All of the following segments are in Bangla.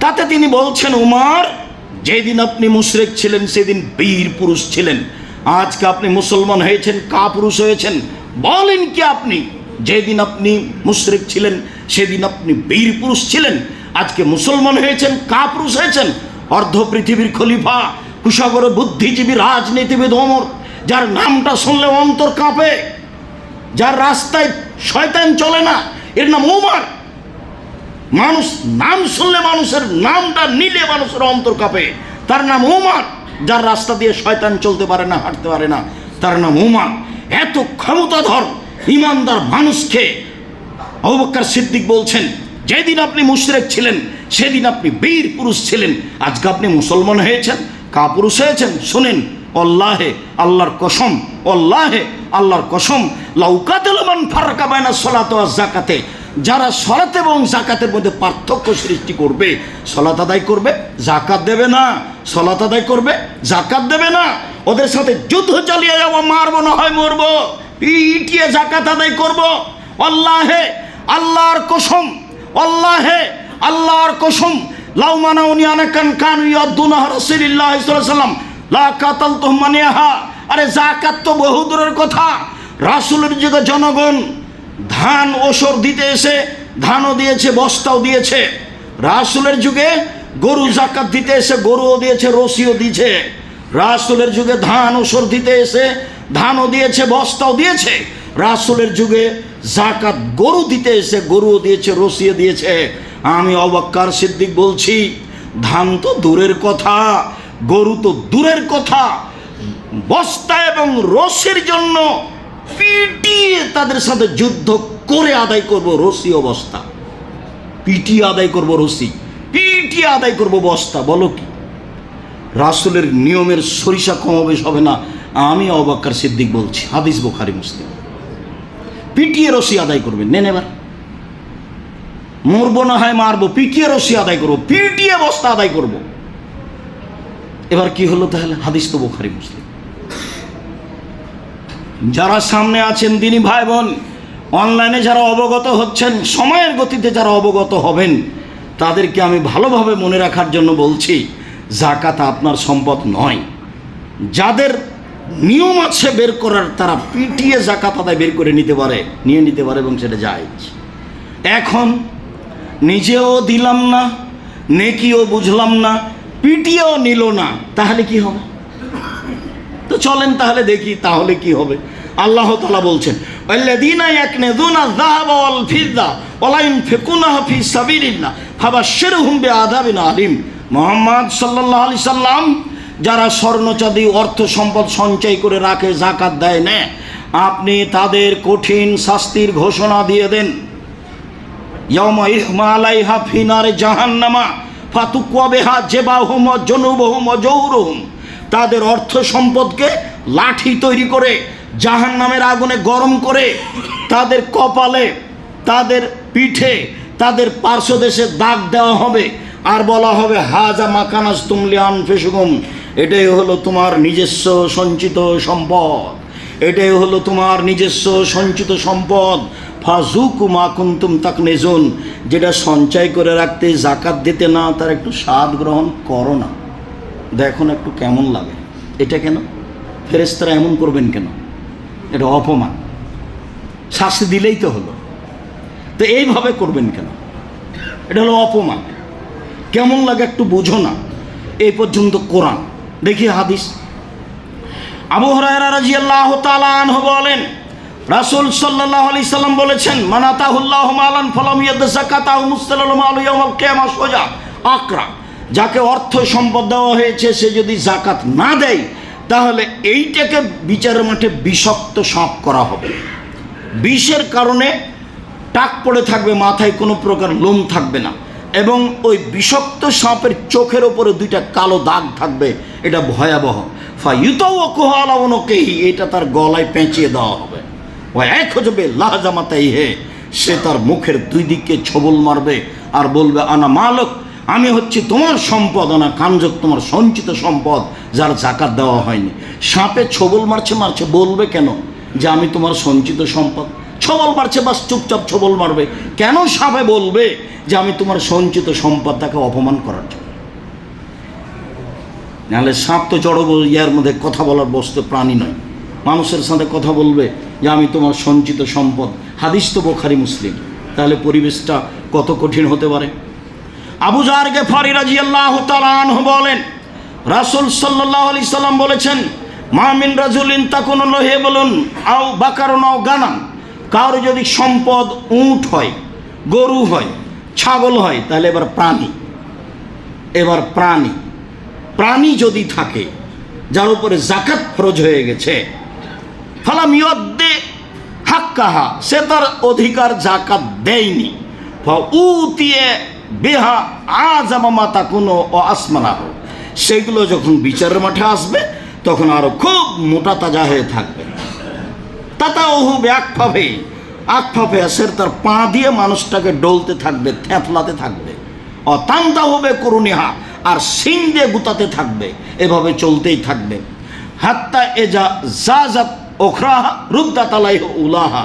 তাতে তিনি বলছেন, উমার, যেদিন আপনি মুশরেক ছিলেন, সেদিন বীর পুরুষ ছিলেন। আজকে আপনি মুসলমান হয়েছেন, কা পুরুষ হয়েছেন। বলেন কি আপনি, যেদিন আপনি মুশরেক ছিলেন, সেদিন আপনি বীর পুরুষ ছিলেন। আজকে মুসলমান হয়েছেন, কা পুরুষ হয়েছেন। অর্ধ পৃথিবীর খলিফা কুশাগর বুদ্ধিজীবী, রাজনীতিবিদ অমর যার নামটা শুনলে অন্তর কাঁপে, যার রাস্তায় শয়তান চলে না, এর নাম ওমর মানুষ নাম শুনলে মানুষের নামটা নিলে মানুষের অন্তর কাঁপে। তার নাম উমার, যার রাস্তা দিয়ে শয়তান চলতে পারে না, হাঁটতে পারে না, তার নাম উমার। এত ক্ষমতাধর ইমানদার মানুষকে অবকার সিদ্দিক বলছেন, যেদিন আপনি মুশরেক ছিলেন, সেদিন আপনি বীর পুরুষ ছিলেন। আজকে আপনি মুসলমান হয়েছেন কা পুরুষ হয়েছেন। শোনেন, অল্লাহে আল্লাহর কসম, অল্লাহে আল্লাহর কসম লাউকাতেলমান ফারাকা বায়না সলাত জাকাতে যারা সলাত এবং জাকাতের মধ্যে পার্থক্য সৃষ্টি করবে, সলাত আদায় করবে জাকাত দেবে না, সলাত আদায় করবে জাকাত দেবে না, ওদের সাথে যুদ্ধ চালিয়ে যাব, মারবো, না হয় মরবো ইটিয়ে জাকাত আদায় করব। আল্লাহে, আল্লাহর কসম, আল্লাহে, আল্লাহর কসম, লাউ মানাউনি আনাকান কান ইয়াদুনাহ রাসূলুল্লাহ সাল্লাম লা কাতালতুহুম মানিয়াহা। আরে জাকাত তো বহু দূরের কথা। রাসূলের যুগে জনগণ ধান ওসর দিতে এসে ধানও দিয়েছে, বস্তাও দিয়েছে। রাসূলের যুগে গরু জাকাত দিতে এসে গরুও দিয়েছে রসিও দিয়েছে। রাসূলের যুগে ধান ওসর দিতে এসে ধানও দিয়েছে, বস্তাও দিয়েছে। রাসূলের যুগে জাকাত গরু দিতে এসে গরুও দিয়েছে রসিয়ে দিয়েছে। আমি অবাক্কার সিদ্দিক বলছি, ধান তো দূরের কথা, গরু তো দূরের কথা। বস্তা এবং রসের জন্য পিটিয়ে তাদের সাথে যুদ্ধ করে আদায় করব রসি অবস্থা পিটিয়ে আদায় করব রসি পিটিয়ে আদায় করব বস্তা, বলো কি? রাসুলের নিয়মের সরিষা কমাবেশ হবে না। আমি অবাক্কার সিদ্দিক বলছি, হাদিস বোখারি, মুসলিম। পিটিয়ে রসি আদায় করবেন নেন এবার। মরবো না হয় মারবো, পিটিয়ে রসি আদায় করব, পিটিয়ে বস্তা আদায় করব। এবার কি হলো তাহলে? হাদিস তো বোখারি, মুসলিম। যারা সামনে আছেন তিনি ভাই বোন অনলাইনে যারা অবগত হচ্ছেন, সময়ের গতিতে যারা অবগত হবেন, তাদেরকে আমি ভালোভাবে মনে রাখার জন্য বলছি জাকাত আপনার সম্পদ নয়। যাদের নিয়ম আছে বের করার, তারা পিটিয়ে জাকাত আদায় বের করে নিতে পারে, নিয়ে নিতে পারে এবং সেটা যায় এখন নিজেও দিলাম না, নেকিও বুঝলাম না, পিটিয়েও নিল না, তাহলে কি হবে? চলেন তাহলে দেখি তাহলে কি হবে। আল্লাহ তালা বলছেন আলিম। মুহাম্মদ সাল্লাল্লাহু আলাইহি সাল্লাম, যারা স্বর্ণচাঁদি, অর্থ সম্পদ সঞ্চয় করে রাখে জাকাত দেয় না, আপনি তাদের কঠিন শাস্তির ঘোষণা দিয়ে দেন। জাহান্নামা ফাতুকুয়া বিহা জিবাহুম জুনুবুহুম জৌরুহুম। তাদের অর্থ সম্পদকে লাঠি তৈরি করে জাহান নামের আগুনে গরম করে, তাদের কপালে, তাদের পিঠে, তাদের পার্শ্বদেশে দাগ দেওয়া হবে। আর বলা হবে, হাজা মাকানাস তুমলি আনফেসুগুম এটাই হলো তোমার নিজস্ব সঞ্চিত সম্পদ। এটাই হলো তোমার নিজস্ব সঞ্চিত সম্পদ। ফাজুকু মা কুন্তুম তাক নেজুন যেটা সঞ্চয় করে রাখতে, জাকাত দিতে না, তার একটু স্বাদ গ্রহণ করো না। দেখুন একটু কেমন লাগে। এটা কেন? ফেরেস্তারা এমন করবেন কেন? এটা অপমান। শাস্তি দিলেই তো হলো। তো এইভাবে করবেন কেন? এটা হলো অপমান। কেমন লাগে একটু বুঝো না। এই পর্যন্ত কোরআন। দেখি হাদিস। আবু হরায়রা রাদিয়াল্লাহু তাআলা আনহু বলেন, রাসূল সাল্লাল্লাহু আলাইহি সাল্লাম বলেছেন মানাতাহুল্লাহ মালান ফালাম ইয়াদ যাকাতাহু মুস্তালাল মালু ইয়াউমাল কিয়ামা সোজা, আকরা। যাকে অর্থ সম্পদ দেওয়া হয়েছে, সে যদি জাকাত না দেয়, তাহলে এইটাকে বিচারের মাঠে বিষাক্ত সাপ করা হবে। বিষের কারণে টাক পড়ে থাকবে, মাথায় কোনো প্রকার লোম থাকবে না। এবং ওই বিষাক্ত সাপের চোখের ওপরে দুইটা কালো দাগ থাকবে, এটা ভয়াবহ। ফাইতাও কোহালাবনকেই এটা তার গলায় পেঁচিয়ে দেওয়া হবে। ও এক হজবে লাহাজামাতাই হে সে তার মুখের দুই দিকে ছবল মারবে আর বলবে, আনা মালক আমি হচ্ছি তোমার সম্পদ আনা কাঞ্জক তোমার সঞ্চিত সম্পদ, যার জাকাত দেওয়া হয়নি। সাপে ছবল মারছে মারছে, বলবে কেন যে আমি তোমার সঞ্চিত সম্পদ? ছবল মারছে, বাস চুপচাপ ছবল মারবে। কেন সাপে বলবে যে আমি তোমার সঞ্চিত সম্পদ তাকে অপমান করার জন্য? নাহলে সাপ তো জড় ইয়ার মধ্যে কথা বলার বস্তু, প্রাণী নয়। মানুষের সাথে কথা বলবে যে আমি তোমার সঞ্চিত সম্পদ। হাদিস তো বোখারি মুসলিম। তাহলে পরিবেশটা কত কঠিন হতে পারে? আবু জারকে ফারি রাজি আল্লাহ বলেন, রাসুল সাল্লাহ আলি সাল্লাম বলেছেন মামিন রাজুলিন তাকুন লোহে বলুন, আও বাকার নাও গানাম কারও যদি সম্পদ উঁট হয়, গরু হয়, ছাগল হয়, তাহলে এবার প্রাণী। এবার প্রাণী। প্রাণী যদি থাকে, যার উপরে জাকাত ফরজ হয়ে গেছে, ফালাম ইয়দ্দে হাক্কাহা, সে তার অধিকার জাকাত দেয়নি। উতিয়ে বেহা আজামা মাতা কোনো ও আসমানা হোক। সেগুলো যখন বিচারের মাঠে আসবে, তখন আরও খুব মোটা তাজা হয়ে থাকবে। তাতা ওহু একভাবে আকভাবে আসের তার পা দিয়ে মানুষটাকে ডলতে থাকবে থ্যাতলাতে থাকবে। অতান্তা হবে করুণিহা আর সিং দিয়ে গুতাতে থাকবে, এভাবে চলতেই থাকবে। হাত্তা এ যা যা ওখরাহা রুদ্দা তালাই উলাহা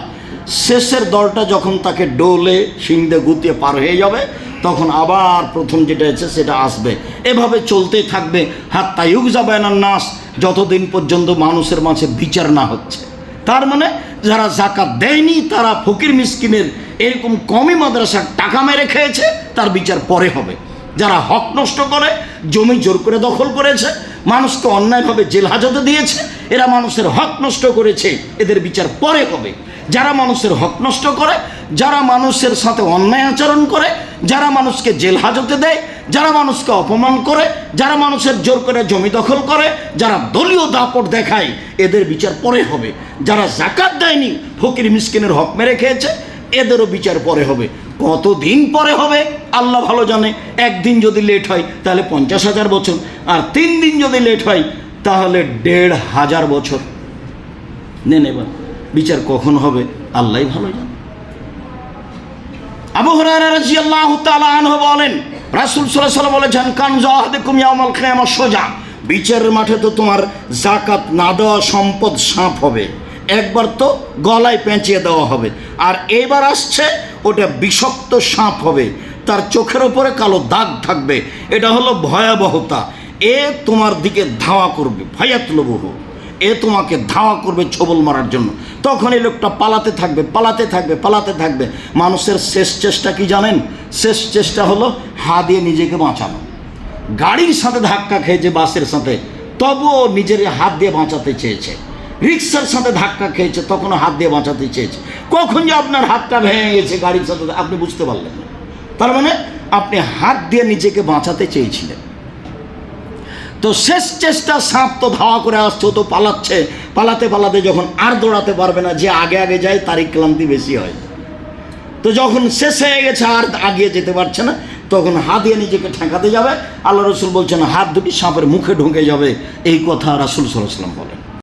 শেষের দলটা যখন তাকে ডোলে সিং দিয়ে গুতিয়ে পার হয়ে যাবে, তখন আবার প্রথম যেটা আছে সেটা আসবে। এভাবে চলতেই থাকবে। হাত্তা ইউগ যাবে না নাস, যতদিন পর্যন্ত মানুষের মাঝে বিচার না হচ্ছে। তার মানে যারা জাকাত দেয়নি, তারা ফকির মিসকিনের এরকম কমই মাদ্রাসার টাকা মেরে খেয়েছে, তার বিচার পরে হবে। যারা হক নষ্ট করে, জমি জোর করে দখল করেছে, মানুষকে অন্যায়ভাবে জেল হাজতে দিয়েছে, এরা মানুষের হক নষ্ট করেছে, এদের বিচার পরে হবে। যারা মানুষের হক নষ্ট করে, যারা মানুষের সাথে অন্যায় আচরণ করে, যারা মানুষকে জেল হাজতে দেয়, যারা মানুষকে অপমান করে, যারা মানুষের জোর করে জমি দখল করে, যারা দলীয় দাপট দেখায়, এদের বিচার পরে হবে। যারা জাকাত দেয়নি, ফকির মিসকিনের হক মেরে খেয়েছে, এদেরও বিচার পরে হবে। কতদিন পরে হবে, আল্লাহ ভালো জানে। একদিন যদি লেট হয়, তাহলে পঞ্চাশ হাজার বছর। আর তিন দিন যদি লেট হয়, তাহলে দেড় হাজার বছর। নেন বিচার কখন হবে? আল্লাহই ভালো জানে। আবু তাআলা বলেন, রাসূল ওয়াসাল্লাম বলেছেন কান সোজা। বিচারের মাঠে তো তোমার জাকাত না দেওয়া সম্পদ সাপ হবে। একবার তো গলায় পেঁচিয়ে দেওয়া হবে। আর এবার আসছে, ওটা বিষাক্ত সাপ হবে। তার চোখের ওপরে কালো দাগ থাকবে। এটা হলো ভয়াবহতা। এ তোমার দিকে ধাওয়া করবে। ভয়াতলবহু এ তোমাকে ধাওয়া করবে ছবল মারার জন্য। তখন এই লোকটা পালাতে থাকবে পালাতে থাকবে পালাতে থাকবে। মানুষের শেষ চেষ্টা কি জানেন? শেষ চেষ্টা হলো হা দিয়ে নিজেকে বাঁচানো। গাড়ির সাথে ধাক্কা খেয়েছে বাসের সাথে, তবুও নিজের হাত দিয়ে বাঁচাতে চেয়েছে। রিক্সার সাথে ধাক্কা খেয়েছে, তখনও হাত দিয়ে বাঁচাতে চেয়েছে। কখন যে আপনার হাতটা ভেঙে গেছে গাড়ির সাথে, আপনি বুঝতে পারলেন না। তার মানে আপনি হাত দিয়ে নিজেকে বাঁচাতে চেয়েছিলেন। তো শেষ চেষ্টা সাপ তো ধাওয়া করে আসছে তো পালাচ্ছে। পালাতে পালাতে যখন আর দৌড়াতে পারবে না, যে আগে আগে যায়, তারই ক্লান্তি বেশি হয়। তো যখন শেষ হয়ে গেছে, আর আগিয়ে যেতে পারছে না, তখন হাত দিয়ে নিজেকে ঠেকাতে যাবে। আল্লাহ রসুল বলছেন, হাত দুটি সাপের মুখে ঢুকে যাবে। এই কথা রাসুল সাল্লাম বলেন।